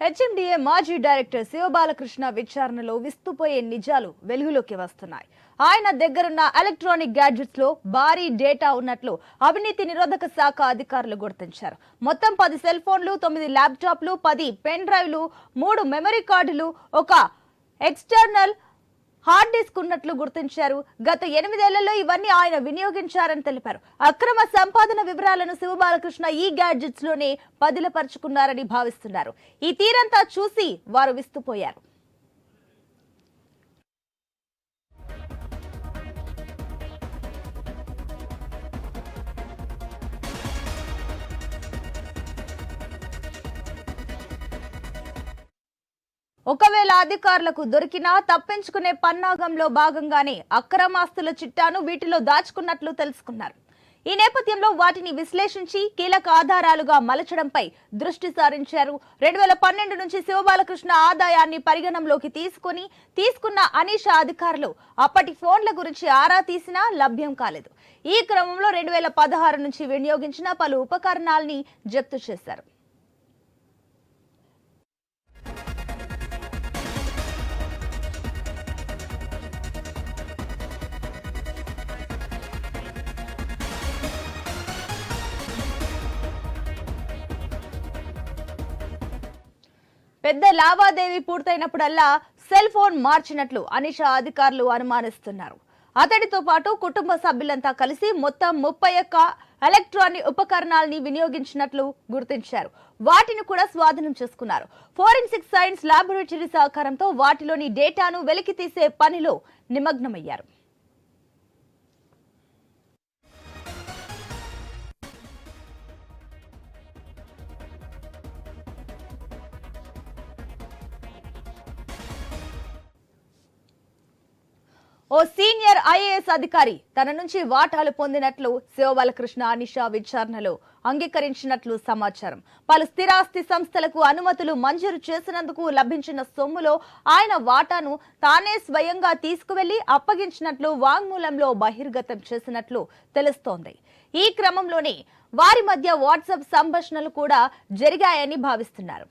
HMDA మాజీ director Shiva Balakrishna విచారణలో విస్తుపోయే నిజాలు వెలుగులోకి వస్తున్నాయి. ఆయన దగ్గరున్న ఎలక్ట్రానిక్ గ్యాడ్జెట్స్లో భారీ డేటా ఉన్నట్లు అవినీతి నిరోధక శాఖ అధికారులు గుర్తించారు. మొత్తం పది సెల్ ఫోన్లు తొమ్మిది ల్యాప్టాప్లు పది పెన్ డ్రైవ్లు మూడు మెమరీ కార్డులు ఒక ఎక్స్టర్నల్ హార్డ్ డిస్క్ ఉన్నట్లు గుర్తించారు. గత ఎనిమిదేళ్ళలో ఇవన్నీ ఆయన వినియోగించారని తెలిపారు. అక్రమ సంపాదన వివరాలను శివబాలకృష్ణ ఈ గ్యాడ్జెట్స్లోనే పదిలపరుచుకున్నారని భావిస్తున్నారు. ఈ తీరంతా చూసి వారు విస్తుపోయారు. ఒకవేళ అధికారులకు దొరికినా తప్పించుకునే పన్నాగంలో భాగంగానే అక్రమాస్తుల చిట్టాను వీటిలో దాచుకున్నట్లు తెలుసుకున్నారు. ఈ నేపథ్యంలో వాటిని విశ్లేషించి కీలక ఆధారాలుగా మలచడంపై దృష్టి సారించారు. రెండు వేల పన్నెండు నుంచి శివబాలకృష్ణ ఆదాయాన్ని పరిగణంలోకి తీసుకుని తీసుకున్న అనీషా అధికారులు అప్పటి ఫోన్ల గురించి ఆరా తీసినా లభ్యం కాలేదు. ఈ క్రమంలో రెండు వేల పదహారు నుంచి వినియోగించిన పలు ఉపకరణాల్ని జప్తు చేశారు. పెద్ద లావాదేవీ పూర్తయినప్పుడల్లా సెల్ ఫోన్ మార్చినట్లు అనిషా అధికారులు అనుమానిస్తున్నారు. అతడితో పాటు కుటుంబ సభ్యులంతా కలిసి మొత్తం ముప్పై ఒక్క ఎలక్ట్రానిక్ ఉపకరణాలని వినియోగించినట్లు గుర్తించారు. వాటిని కూడా స్వాధీనం చేసుకున్నారు. ఫోరెన్సిక్ సైన్స్ లాబొరేటరీ సహకారంతో వాటిలోని డేటాను వెలికి తీసే పనిలో నిమగ్నమయ్యారు. ఓ సీనియర్ ఐఏఎస్ అధికారి తన నుంచి వాటాలు పొందినట్లు శివబాలకృష్ణ అనిషా విచారణలో అంగీకరించినట్లు సమాచారం. పలు స్థిరాస్తి సంస్థలకు అనుమతులు మంజూరు చేసినందుకు లభించిన సొమ్ములో ఆయన వాటాను తానే స్వయంగా తీసుకువెళ్ళి అప్పగించినట్లు వాంగ్మూలంలో బహిర్గతం చేసినట్లు తెలుస్తోంది. ఈ క్రమంలోనే వారి మధ్య వాట్సాప్ సంభాషణలు కూడా జరిగాయని భావిస్తున్నారు.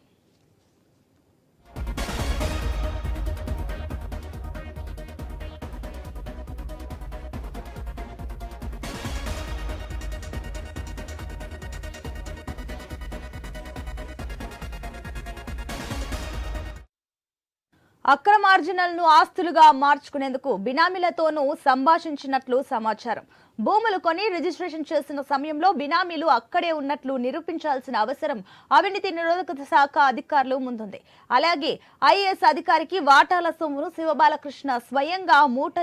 అక్రమార్జనలను ఆస్తులుగా మార్చుకునేందుకు బినామీలతోనూ సంభాషించినట్లు సమాచారం. భూములు కొని రిజిస్ట్రేషన్ చేసిన సమయంలో బినామీలు అక్కడే ఉన్నట్లు నిరూపించాల్సిన అవసరం అవినీతి నిరోధక శాఖ అధికారులు ముందుంది. అలాగే ఐఏఎస్ అధికారికి వాటాల సొమ్మును శివబాలకృష్ణ స్వయంగా మూట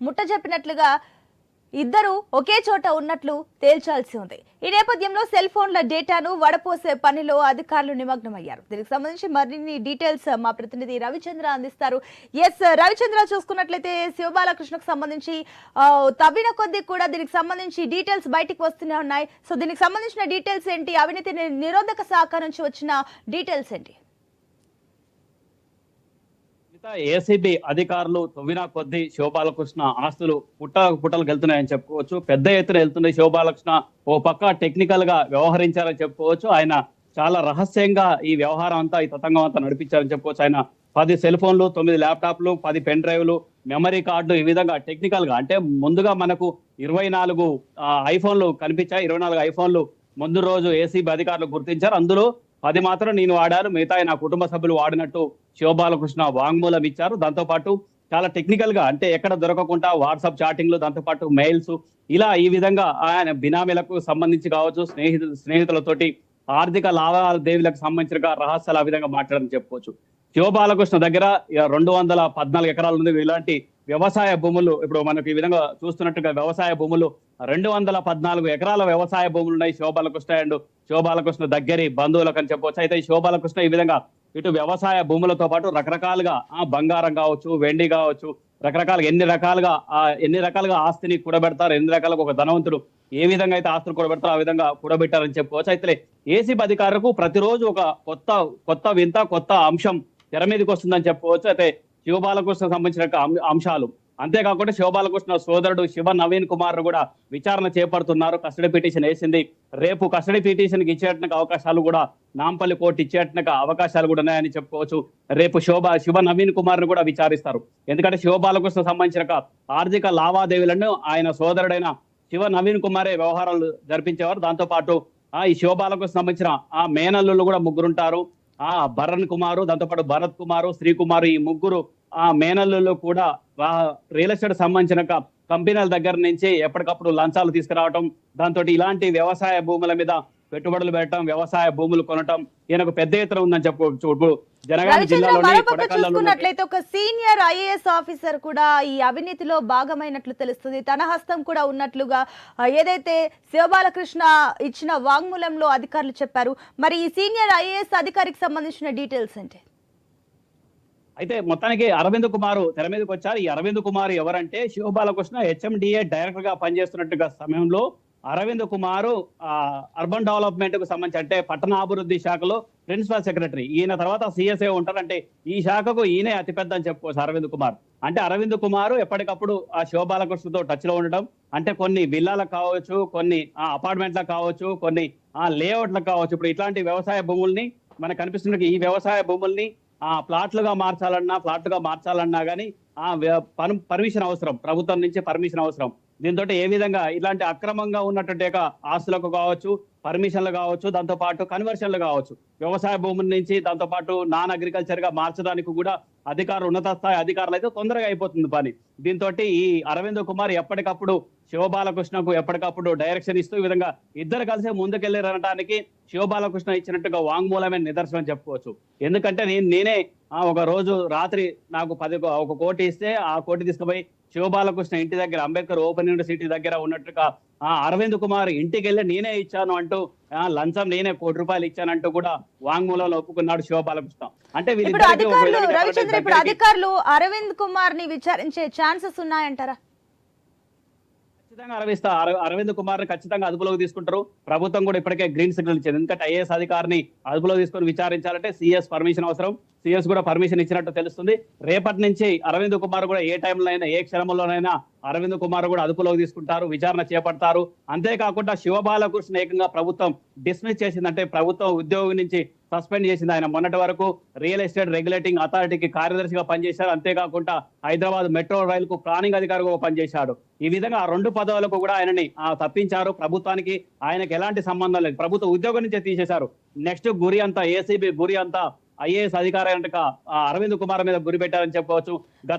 ముట్టజెప్పినట్లుగా ఇద్దరు ఒకే చోట ఉన్నట్లు తేల్చాల్సి ఉంది. ఈ నేపథ్యంలో సెల్ ఫోన్ల డేటాను వడపోసే పనిలో అధికారులు నిమగ్నమయ్యారు. దీనికి సంబంధించి మరిన్ని డీటెయిల్స్ మా ప్రతినిధి రవిచంద్ర అందిస్తారు. ఎస్ రవిచంద్ర చూసుకున్నట్లయితే శివబాలకృష్ణకు సంబంధించి తవ్విన కొద్దీ కూడా దీనికి సంబంధించి డీటెయిల్స్ బయటికి వస్తూనే ఉన్నాయి. సో దీనికి సంబంధించిన డీటెయిల్స్ ఏంటి? అవినీతి నిరోధక శాఖ నుంచి వచ్చిన డీటెయిల్స్ ఏంటి? మిగతా ఏసీబీ అధికారులు తొవ్వినా కొద్దీ శివబాలకృష్ణ ఆస్తులు పుట్ట పుట్టలు వెళ్తున్నాయని చెప్పుకోవచ్చు. పెద్ద ఎత్తున వెళ్తున్నాయి శివబాలకృష్ణ ఓ పక్క టెక్నికల్గా వ్యవహరించారని చెప్పుకోవచ్చు. ఆయన చాలా రహస్యంగా ఈ వ్యవహారం అంతా ఈ తతంగం అంతా నడిపించారని చెప్పుకోవచ్చు. ఆయన పది సెల్ ఫోన్లు తొమ్మిది ల్యాప్టాప్లు పది పెన్ డ్రైవ్లు మెమరీ కార్డు ఈ విధంగా టెక్నికల్గా అంటే ముందుగా మనకు ఇరవై నాలుగు ఐఫోన్లు కనిపించాయి. ఇరవై నాలుగు ఐఫోన్లు ముందు రోజు ఏసీబీ అధికారులు గుర్తించారు. అందులో అది మాత్రం నేను వాడాను. మిగతా నా కుటుంబ సభ్యులు వాడినట్టు శివబాలకృష్ణ వాంగ్మూలం ఇచ్చారు. దాంతో పాటు చాలా టెక్నికల్గా అంటే ఎక్కడ దొరకకుండా వాట్సాప్ చాటింగ్లు దాంతో పాటు మెయిల్స్ ఇలా ఈ విధంగా ఆయన బినామీలకు సంబంధించి కావచ్చు స్నేహితు స్నేహితులతోటి ఆర్థిక లావాదేవీలకు సంబంధించిన రహస్యాలు ఆ విధంగా మాట్లాడడం చెప్పుకోవచ్చు. శివబాలకృష్ణ దగ్గర రెండు వందల పద్నాలుగు ఎకరాలు ఉంది ఇలాంటి వ్యవసాయ భూములు ఇప్పుడు మనకు ఈ విధంగా చూస్తున్నట్టుగా వ్యవసాయ భూములు రెండు వందల పద్నాలుగు ఎకరాల వ్యవసాయ భూములు ఉన్నాయి శోభాలకృష్ణ అండ్ శోభాలకృష్ణ దగ్గరి బంధువులకు అని చెప్పవచ్చు అయితే ఈ శోభాలకృష్ణ ఈ విధంగా ఇటు వ్యవసాయ భూములతో పాటు రకరకాలుగా ఆ బంగారం కావచ్చు వెండి కావచ్చు రకరకాలుగా ఎన్ని రకాలుగా ఆ ఎన్ని రకాలుగా ఆస్తిని కూడబెడతారు ఎన్ని రకాలుగా ఒక ధనవంతుడు ఏ విధంగా అయితే ఆస్తులు కూడబెడతారో ఆ విధంగా కూడబెట్టారని చెప్పుకోవచ్చు. అయితే ఏసీపీ అధికారులకు ప్రతిరోజు ఒక కొత్త కొత్త వింత కొత్త అంశం తెర మీదకి వస్తుందని చెప్పుకోవచ్చు. అయితే శివబాలకృష్ణ సంబంధించిన అంశాలు అంతేకాకుండా శివబాలకృష్ణ సోదరుడు శివ నవీన్ కుమార్ కూడా విచారణ చేపడుతున్నారు. కస్టడీ పిటిషన్ వేసింది. రేపు కస్టడీ పిటిషన్కి ఇచ్చేటకు అవకాశాలు కూడా నాంపల్లి కోర్టు ఇచ్చేటకు అవకాశాలు కూడా ఉన్నాయని చెప్పుకోవచ్చు. రేపు శోభ శివ నవీన్ కుమార్ను కూడా విచారిస్తారు. ఎందుకంటే శివబాలకృష్ణ సంబంధించిన ఆర్థిక లావాదేవీలను ఆయన సోదరుడైన శివ నవీన్ కుమారే వ్యవహారాలు జరిపించేవారు. దాంతో పాటు ఆ ఈ శివబాలకు సంబంధించిన ఆ మేనల్లులు కూడా ముగ్గురుంటారు. ఆ భరణ్ కుమారు దాంతో పాటు భరత్ కుమారు శ్రీ కుమారు ఈ ముగ్గురు ఆ మేనల్లులు కూడా రియల్ ఎస్టేట్ సంబంధించిన కంపెనీల దగ్గర నుంచి ఎప్పటికప్పుడు లంచాలు తీసుకురావటం దాంతో ఇలాంటి వ్యవసాయ భూముల మీద పెట్టుబడులు పెట్టడం వ్యవసాయ భూములు కొనటం ఈయనకు పెద్ద ఎత్తున ఉందని చెప్పుకోవచ్చు ఇప్పుడు జనగామ చూసుకున్నట్లయితే ఒక సీనియర్ ఐఏఎస్ ఆఫీసర్ కూడా ఈ అవినీతిలో భాగమైనట్లు తెలుస్తుంది. తన హస్తం కూడా ఉన్నట్లుగా ఏదైతే శివబాలకృష్ణ ఇచ్చిన వాంగ్మూలంలో అధికారులు చెప్పారు. మరి ఈ సీనియర్ ఐఏఎస్ అధికారికి సంబంధించిన డీటెయిల్స్ ఏంటి? అయితే మొత్తానికి అరవింద్ కుమార్ తెర మీదకి వచ్చారు. ఈ అరవింద్ కుమార్ ఎవరంటే శివబాలకృష్ణ హెచ్ఎండిఏ డైరెక్టర్గా పనిచేస్తున్నట్టుగా సమయంలో అరవింద్ కుమార్ అర్బన్ డెవలప్మెంట్కు సంబంధించి అంటే పట్టణాభివృద్ధి శాఖలో ప్రిన్సిపల్ సెక్రటరీ ఈయన తర్వాత సిఎస్ఏ ఉంటారు అంటే ఈ శాఖకు ఈయనే అతిపెద్ద అని చెప్పుకోవచ్చు అరవింద్ కుమార్. అంటే అరవింద్ కుమార్ ఎప్పటికప్పుడు ఆ శివబాలకృష్ణతో టచ్లో ఉండడం అంటే కొన్ని విల్లాలకు కావచ్చు కొన్ని అపార్ట్మెంట్లకు కావచ్చు కొన్ని ఆ లేఅవుట్లకు కావచ్చు. ఇప్పుడు ఇట్లాంటి వ్యవసాయ భూముల్ని మనకు కనిపిస్తున్న ఈ వ్యవసాయ భూముల్ని ఆ ప్లాట్లుగా మార్చాలన్నా ప్లాట్లుగా మార్చాలన్నా కానీ ఆ పర్మిషన్ అవసరం. ప్రభుత్వం నుంచి పర్మిషన్ అవసరం. దీంతో ఏ విధంగా ఇలాంటి అక్రమంగా ఉన్నటువంటి యొక్క ఆస్తులకు కావచ్చు పర్మిషన్లు కావచ్చు దాంతో పాటు కన్వర్షన్లు కావచ్చు వ్యవసాయ భూముల నుంచి దాంతో పాటు నాన్ అగ్రికల్చర్గా మార్చడానికి కూడా అధికారులు ఉన్నత స్థాయి అధికారులు అయితే తొందరగా అయిపోతుంది పని. దీంతో ఈ అరవింద్ కుమార్ ఎప్పటికప్పుడు శివబాలకృష్ణకు ఎప్పటికప్పుడు డైరెక్షన్ ఇస్తూ ఈ విధంగా ఇద్దరు కలిసి ముందుకెళ్ళారనడానికి శివబాలకృష్ణ ఇచ్చినట్టుగా వాంగ్మూలమైన నిదర్శనం చెప్పుకోవచ్చు. ఎందుకంటే నేను నేనే ఆ, ఒక రోజు రాత్రి నాకు పది కో- ఒక కోటి ఇస్తే ఆ కోటి తీసుకుపోయి శివబాలకృష్ణ ఇంటి దగ్గర అంబేద్కర్ ఓపెన్ యూనివర్సిటీ దగ్గర ఉన్నట్టుగా ఆ అరవింద్ కుమార్ ఇంటికి వెళ్ళి నేనే ఇచ్చాను అంటూ లంచం నేనే కోటి రూపాయలు ఇచ్చానంటూ కూడా వాంగ్మూలంలో ఒప్పుకున్నాడు శివబాలకృష్ణ. అంటే రవిచంద్ర ఇప్పుడు అధికారులు అరవింద్ కుమార్ని విచారించే ఛాన్సెస్ ఉన్నాయంటారా? ఖచ్చితంగా అరవిస్తా అరవింద్ కుమార్ని ఖచ్చితంగా అదుపులోకి తీసుకుంటారు. ప్రభుత్వం కూడా ఇప్పటికే గ్రీన్ సిగ్నల్ ఇచ్చింది. ఎందుకంటే ఐఏఎస్ అధికారిని అదుపులో తీసుకొని విచారించాలంటే సిఎస్ పర్మిషన్ అవసరం. సిఎస్ కూడా పర్మిషన్ ఇచ్చినట్టు తెలుస్తుంది. రేపటి నుంచి అరవింద్ కుమార్ కూడా ఏ టైంలో అయినా ఏ క్షణంలోనైనా అరవింద్ కుమార్ కూడా అదుపులోకి తీసుకుంటారు విచారణ చేపడతారు. అంతేకాకుండా శివబాలకృష్ణ ఏకంగా ప్రభుత్వం డిస్మిస్ చేసిందంటే ప్రభుత్వం ఉద్యోగం నుంచి సస్పెండ్ చేసింది ఆయన. మొన్నటి వరకు రియల్ ఎస్టేట్ రెగ్యులేటింగ్ అథారిటీకి కార్యదర్శిగా పనిచేశారు. అంతేకాకుండా హైదరాబాద్ మెట్రో రైల్కు ప్లానింగ్ అధికారిగా పనిచేశాడు. ఈ విధంగా ఆ రెండు పదవులకు కూడా ఆయనని ఆ, తప్పించారు. ప్రభుత్వానికి ఆయనకు ఎలాంటి సంబంధం లేదు. ప్రభుత్వ ఉద్యోగం నుంచే తీసేశారు. నెక్స్ట్ గురి అంతా ఏసీబీ గురి అంతా ఐఏఎస్ అధికారి అరవింద్ కుమార్ మీద గురి పెట్టారని చెప్పవచ్చు.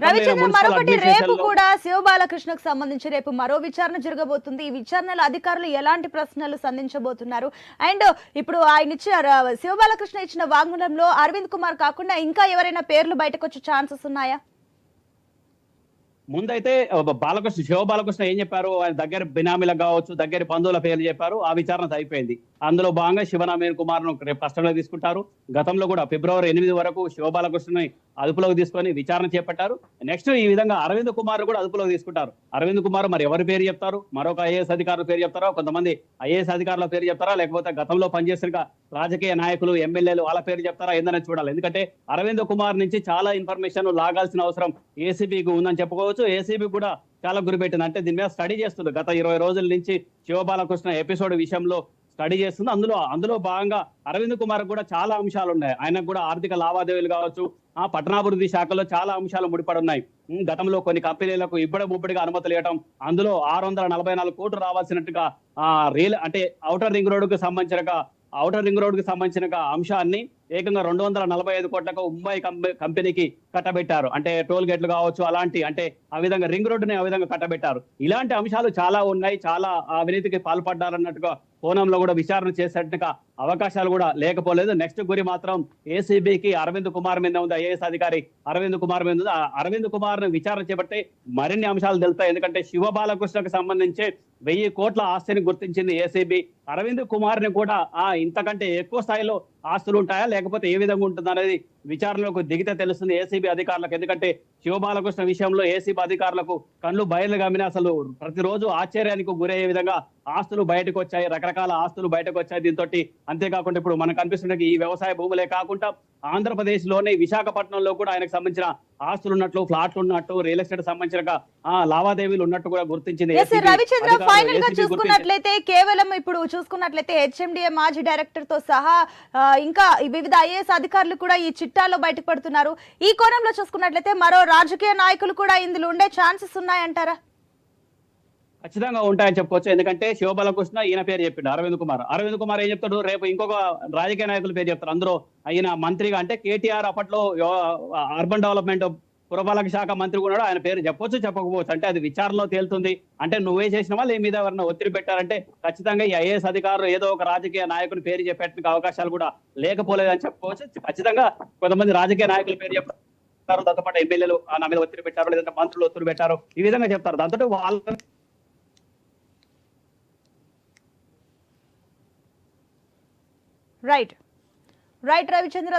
రవిచంద్ర మరొకటి రేపు కూడా శివబాలకృష్ణకు సంబంధించి రేపు మరో విచారణ జరగబోతుంది. ఈ విచారణలో అధికారులు ఎలాంటి ప్రశ్నలు సంధించబోతున్నారు? అండ్ ఇప్పుడు ఆయన ఇచ్చిన శివబాలకృష్ణ ఇచ్చిన వాంగ్మూలంలో అరవింద్ కుమార్ కాకుండా ఇంకా ఎవరైనా పేర్లు బయటకు వచ్చే ఛాన్సెస్ ఉన్నాయా? ముందైతే బాలకృష్ణ శివ బాలకృష్ణ ఏం చెప్పారు? ఆయన దగ్గర బినామీలకు కావచ్చు దగ్గర బంధువుల పేర్లు చెప్పారు. ఆ విచారణ అయిపోయింది. అందులో భాగంగా శివనామేన్ కుమార్ను రేపు కష్టంలో తీసుకుంటారు. గతంలో కూడా ఫిబ్రవరి ఎనిమిది వరకు శివ బాలకృష్ణని అదుపులోకి తీసుకొని విచారణ చేపట్టారు. నెక్స్ట్ ఈ విధంగా అరవింద్ కుమార్ కూడా అదుపులోకి తీసుకుంటారు. అరవింద్ కుమార్ మరి ఎవరి పేరు చెప్తారు? మరొక ఐఏఎస్ అధికారుల పేరు చెప్తారా? కొంతమంది ఐఏఎస్ అధికారుల పేరు చెప్తారా? లేకపోతే గతంలో పనిచేసిన రాజకీయ నాయకులు ఎమ్మెల్యేలు వాళ్ళ పేరు చెప్తారా? ఏందని చూడాలి. ఎందుకంటే అరవింద్ కుమార్ నుంచి చాలా ఇన్ఫర్మేషన్ లాగాల్సిన అవసరం ఏసీబీకి ఉందని చెప్పుకోవచ్చు. ఏసీబీ కూడా చాలా గురిపెట్టింది. అంటే దీని మీద స్టడీ చేస్తుంది. గత ఇరవై రోజుల నుంచి శివబాలకృష్ణ ఎపిసోడ్ విషయంలో స్టడీ చేస్తుంది. అందులో అందులో భాగంగా అరవింద్ కుమార్ కూడా చాలా అంశాలు ఉన్నాయి ఆయనకు కూడా ఆర్థిక లావాదేవీలు కావచ్చు ఆ పట్టణాభివృద్ధి శాఖలో చాలా అంశాలు ముడిపడి ఉన్నాయి గతంలో కొన్ని కంపెనీలకు ఇబ్బడి ముబ్బడిగా అనుమతులు ఇవ్వడం అందులో ఆరు వందల నలభై నాలుగు కోట్లు రావాల్సినట్టుగా ఆ రియల్ అంటే ఔటర్ రింగ్ రోడ్కు సంబంధించిన ఔటర్ రింగ్ రోడ్కి సంబంధించిన అంశాన్ని ఏకంగా రెండు వందల నలభై ఐదు కోట్లకు ముంబై కంపెనీకి కట్టబెట్టారు. అంటే టోల్ గేట్లు కావచ్చు అలాంటి అంటే ఆ విధంగా రింగ్ రోడ్డుని ఆ విధంగా కట్టబెట్టారు. ఇలాంటి అంశాలు చాలా ఉన్నాయి. చాలా అవినీతికి పాల్పడ్డారన్నట్టుగా కోణంలో కూడా విచారణ చేసేట్టుగా అవకాశాలు కూడా లేకపోలేదు. నెక్స్ట్ గురి మాత్రం ఏసీబీకి అరవింద్ కుమార్ మీద ఉంది. ఐఏఎస్ అధికారి అరవింద్ కుమార్ మీద ఉంది. అరవింద్ కుమార్ను విచారణ చేపట్టి మరిన్ని అంశాలు తెలుస్తాయి ఎందుకంటే శివ బాలకృష్ణకు సంబంధించి వెయ్యి కోట్ల ఆస్తిని గుర్తించింది ఏసీబీ. అరవింద్ కుమార్ని కూడా ఆ ఇంతకంటే ఎక్కువ స్థాయిలో ఆస్తులు ఉంటాయా? లేకపోతే ఏ విధంగా ఉంటుంది అనేది విచారణలోకి దిగితే తెలుస్తుంది ఏసీబీ అధికారులకు. ఎందుకంటే శివబాలకృష్ణ విషయంలో ఏసీబీ అధికారులకు కళ్ళు బయలు గమ్మిన అసలు ప్రతిరోజు ఆశ్చర్యానికి గురయ్యే విధంగా ఆస్తులు బయటకు వచ్చాయి రకరకాల ఆస్తులు బయటకు వచ్చాయి దీంతో అంతేకాకుండా ఇప్పుడు మనకు కనిపిస్తున్న ఈ వ్యవసాయ భూములే కాకుండా ఆంధ్రప్రదేశ్లోనే విశాఖపట్నంలో కూడా ఆయనకు సంబంధించిన ఆస్తులు ఉన్నట్లు ఫ్లాట్లు ఉన్నట్టు రియల్ ఎస్టేట్ సంబంధించిన లావాదేవీలు ఉన్నట్టు కూడా గుర్తించింది రవిచంద్ర ఫైనల్గా. చూసుకున్నట్లయితే కేవలం ఇప్పుడు చూసుకున్నట్లయితే హెచ్ఎండిఏ మాజీ డైరెక్టర్తో సహా ఇంకా వివిధ ఐఏఎస్ అధికారులు కూడా ఈ చిట్టాలో బయటపడుతున్నారు. ఈ కోణంలో చూసుకున్నట్లయితే మరో రాజకీయ నాయకులు కూడా ఇందులో ఉండే ఛాన్సెస్ ఉన్నాయంటారా? ఖచ్చితంగా ఉంటాయని చెప్పుకోవచ్చు. ఎందుకంటే శివబాలకృష్ణ ఈయన పేరు చెప్పిండు అరవింద్ కుమార్. అరవింద్ కుమార్ ఏం చెప్తాడు? రేపు ఇంకొక రాజకీయ నాయకుల పేరు చెప్తారు అందరూ ఆయన మంత్రిగా అంటే కేటీఆర్ అప్పట్లో అర్బన్ డెవలప్మెంట్ పురపాలక శాఖ మంత్రి ఉన్నాడు. ఆయన పేరు చెప్పొచ్చు చెప్పకపోవచ్చు. అంటే అది విచారణలో తేలుతుంది. అంటే నువ్వే చేసినవా? లే మీద ఎవరైనా ఒత్తిడి పెట్టారంటే ఖచ్చితంగా ఈ ఐఏఎస్ అధికారులు ఏదో ఒక రాజకీయ నాయకుని పేరు చెప్పేందుకు అవకాశాలు కూడా లేకపోలేదని చెప్పుకోవచ్చు ఖచ్చితంగా కొంతమంది రాజకీయ నాయకుల పేరు చెప్తారు దాంతో పాటు ఎమ్మెల్యేలు నా మీద ఒత్తిడి పెట్టారు లేదంటే మంత్రులు ఒత్తిడి పెట్టారు ఈ విధంగా చెప్తారు. దాంతో వాళ్ళ రైట్ రైట్ రవిచంద్ర